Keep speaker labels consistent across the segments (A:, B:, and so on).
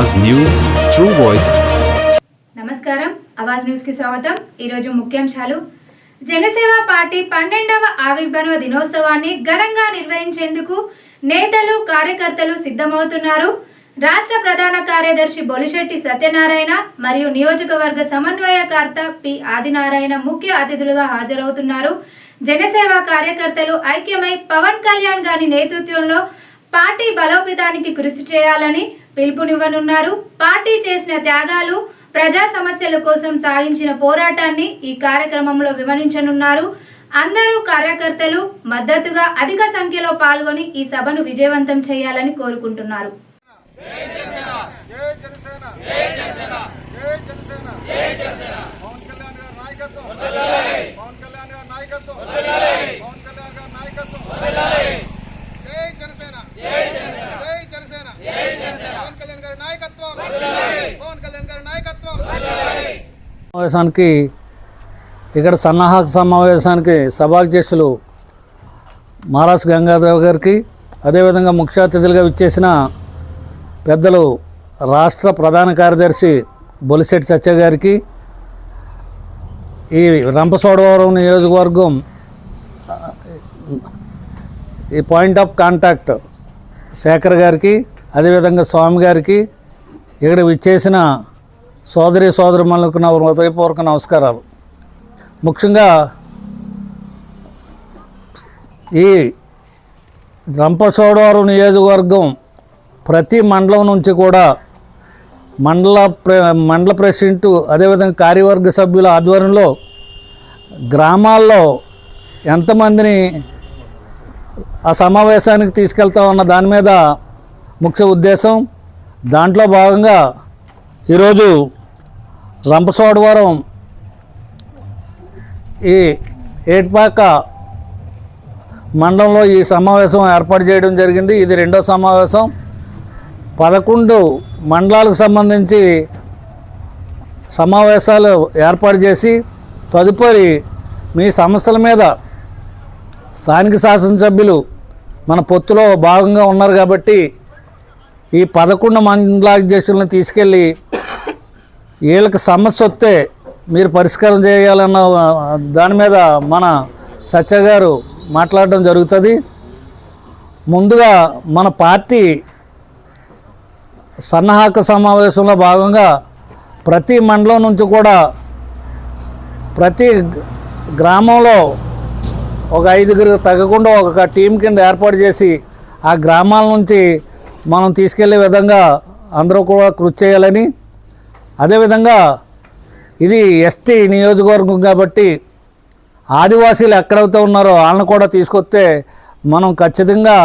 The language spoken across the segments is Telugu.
A: అవాజ్ న్యూస్ ట్రూ వాయిస్
B: నమస్కారం. అవాజ్ న్యూస్కి స్వాగతం. ఈరోజు ముఖ్యాంశాలు. జనసేవ పార్టీ పన్నెండవ ఆవిర్భావ దినోత్సవాన్ని ఘనంగా నిర్వహించేందుకు నేతలు కార్యకర్తలు సిద్ధమవుతున్నారు. రాష్ట్ర ప్రధాన కార్యదర్శి బొలిశెట్టి సత్యనారాయణ మరియు నియోజకవర్గ సమన్వయకర్త పి. ఆదినారాయణ ముఖ్య అతిథులుగా హాజరవుతున్నారు. జనసేవ కార్యకర్తలు ఐక్యమై పవన్ కళ్యాణ్ గారి నేతృత్వంలో పార్టీ బలోపేతానికి కృషి చేయాలని పిలుపునివ్వనున్నారు. పార్టీ చేసిన త్యాగాలు ప్రజా సమస్యల కోసం సాగించిన పోరాటాన్ని ఈ కార్యక్రమంలో వివరించనున్నారు. అందరూ కార్యకర్తలు మద్దతుగా అధిక సంఖ్యలో పాల్గొని ఈ సభను విజయవంతం చేయాలని కోరుకుంటున్నారు.
C: నాయకత్వం జనసేన జై జనసేన జై జనసేన జై జనసేన పవన్ కళ్యాణ్ గారి నాయకత్వం పవన్ కళ్యాణ్ గారి నాయకత్వం పవన్ కళ్యాణ్ గారి నాయకత్వం జై జనసేన జై జనసేన జై జనసేన జై జనసేన పవన్ కళ్యాణ్ గారి నాయకత్వం పవన్ కళ్యాణ్ గారి నాయకత్వం
D: సమావేశానికి ఇక్కడ సన్నాహక సమావేశానికి సభాధ్యక్షులు మహారాజ్ గంగాధర్ గారికి అదేవిధంగా ముఖ్య అతిథులుగా విచ్చేసిన పెద్దలు రాష్ట్ర ప్రధాన కార్యదర్శి బొలిశెట్టి సత్య గారికి ఈ రంపసోడవరం నియోజకవర్గం ఈ పాయింట్ ఆఫ్ కాంటాక్ట్ శేఖర్ గారికి అదేవిధంగా స్వామి గారికి ఇక్కడ విచ్చేసిన సోదరి సోదరుమణులకు నా హృదయపూర్వక నమస్కారాలు. ముఖ్యంగా ఈ రంపచోడవరం నియోజకవర్గం ప్రతి మండలం నుంచి కూడా మండల ప్ర మండల ప్రెసిడెంట్ అదేవిధంగా కార్యవర్గ సభ్యుల ఆధ్వర్యంలో గ్రామాల్లో ఎంతమందిని ఆ సమావేశానికి తీసుకెళ్తా ఉన్న దాని మీద ముఖ్య ఉద్దేశం దాంట్లో భాగంగా ఈరోజు రంపసోడవరం ఈ ఏట్పాక మండలంలో ఈ సమావేశం ఏర్పాటు చేయడం జరిగింది. ఇది రెండో సమావేశం. పదకొండు మండలాలకు సంబంధించి సమావేశాలు ఏర్పాటు చేసి తదుపరి మీ సమస్యల మీద స్థానిక శాసనసభ్యులు మన పొత్తులో భాగంగా ఉన్నారు కాబట్టి ఈ పదకొండు మండలాధ్యక్షులను తీసుకెళ్ళి వీళ్ళకి సమస్య వస్తే మీరు పరిష్కారం చేయాలన్న దాని మీద మన సత్య గారు మాట్లాడడం జరుగుతుంది. ముందుగా మన పార్టీ సన్నాహక సమావేశంలో భాగంగా ప్రతి మండలం నుంచి కూడా ప్రతి గ్రామంలో ఒక ఐదుగురు తగ్గకుండా ఒక టీం కింద ఏర్పాటు చేసి ఆ గ్రామాల నుంచి మనం తీసుకెళ్ళే విధంగా అందరూ కూడా కృషి చేయాలని. అదేవిధంగా ఇది ఎస్టీ నియోజకవర్గం కాబట్టి ఆదివాసీలు ఎక్కడైతే ఉన్నారో వాళ్ళని కూడా తీసుకొస్తే మనం ఖచ్చితంగా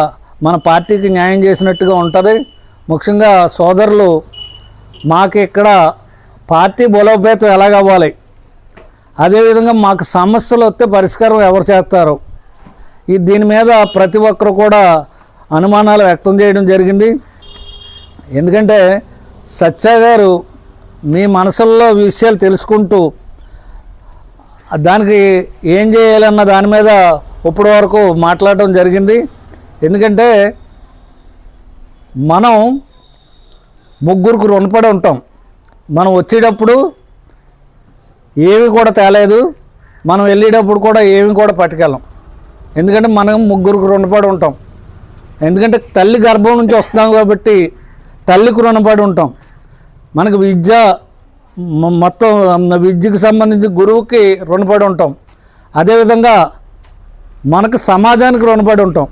D: మన పార్టీకి న్యాయం చేసినట్టుగా ఉంటుంది. ముఖ్యంగా సోదరులు మాకు ఇక్కడ పార్టీ బలోపేతం ఎలాగవ్వాలి? అదేవిధంగా మాకు సమస్యలు వస్తే పరిష్కారం ఎవరు చేస్తారు? ఈ దీని మీద ప్రతి ఒక్కరు కూడా అనుమానాలు వ్యక్తం చేయడం జరిగింది. ఎందుకంటే సత్య గారు మీ మనసుల్లో విషయాలు తెలుసుకుంటూ దానికి ఏం చేయాలన్న దాని మీద ఇప్పటి వరకు మాట్లాడడం జరిగింది. ఎందుకంటే మనం ముగ్గురికి రుణపడి ఉంటాం. మనం వచ్చేటప్పుడు ఏమి కూడా తేలేదు. మనం వెళ్ళేటప్పుడు కూడా ఏమి కూడా పట్టుకెళ్ళం. ఎందుకంటే మనం ముగ్గురికి రుణపడి ఉంటాం. ఎందుకంటే తల్లి గర్భం నుంచి వస్తున్నాం కాబట్టి తల్లికి రుణపడి ఉంటాం. మనకు విద్య మొత్తం విద్యకు సంబంధించి గురువుకి రుణపడి ఉంటాం. అదేవిధంగా మనకు సమాజానికి రుణపడి ఉంటాం.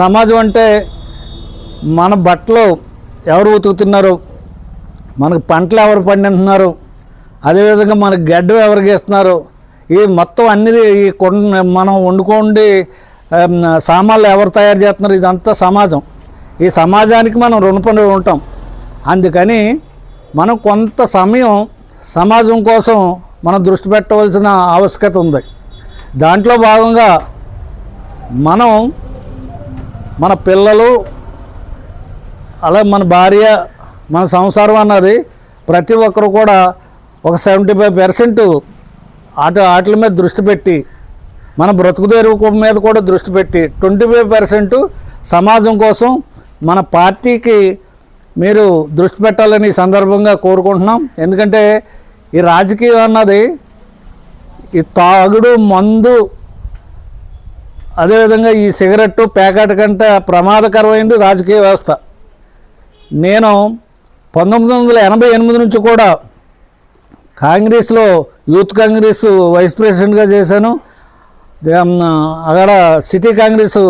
D: సమాజం అంటే మన బట్టలు ఎవరు ఉతుకుతున్నారు? మనకు పంటలు ఎవరు పండిస్తున్నారు? అదేవిధంగా మనకు గడ్డ ఎవరికి ఇస్తున్నారు ఈ మొత్తం అన్ని ఈ కొండ మనం వండుకోండి సామాన్లు ఎవరు తయారు చేస్తున్నారు? ఇదంతా సమాజం. ఈ సమాజానికి మనం రుణపడి ఉంటాం. అందుకని మనం కొంత సమయం సమాజం కోసం మనం దృష్టి పెట్టవలసిన ఆవశ్యకత ఉంది. దాంట్లో భాగంగా మనం మన పిల్లలు అలా మన భార్య మన సంసారం అన్నది ప్రతి ఒక్కరు కూడా ఒక సెవెంటీ ఫైవ్ పర్సెంట్ ఆట ఆటల మీద దృష్టి పెట్టి మన బ్రతుకు తెరువు మీద కూడా దృష్టి పెట్టి ట్వంటీ ఫైవ్ పర్సెంట్ సమాజం కోసం మన పార్టీకి మీరు దృష్టి పెట్టాలని సందర్భంగా కోరుకుంటున్నాం. ఎందుకంటే ఈ రాజకీయం అన్నది ఈ తాగుడు మందు అదేవిధంగా ఈ సిగరెట్టు ప్యాకెట్ కంటే ప్రమాదకరమైంది రాజకీయ వ్యవస్థ. నేను పంతొమ్మిది వందల ఎనభై ఎనిమిది నుంచి కూడా కాంగ్రెస్లో యూత్ కాంగ్రెస్ వైస్ ప్రెసిడెంట్గా చేశాను. అక్కడ సిటీ కాంగ్రెస్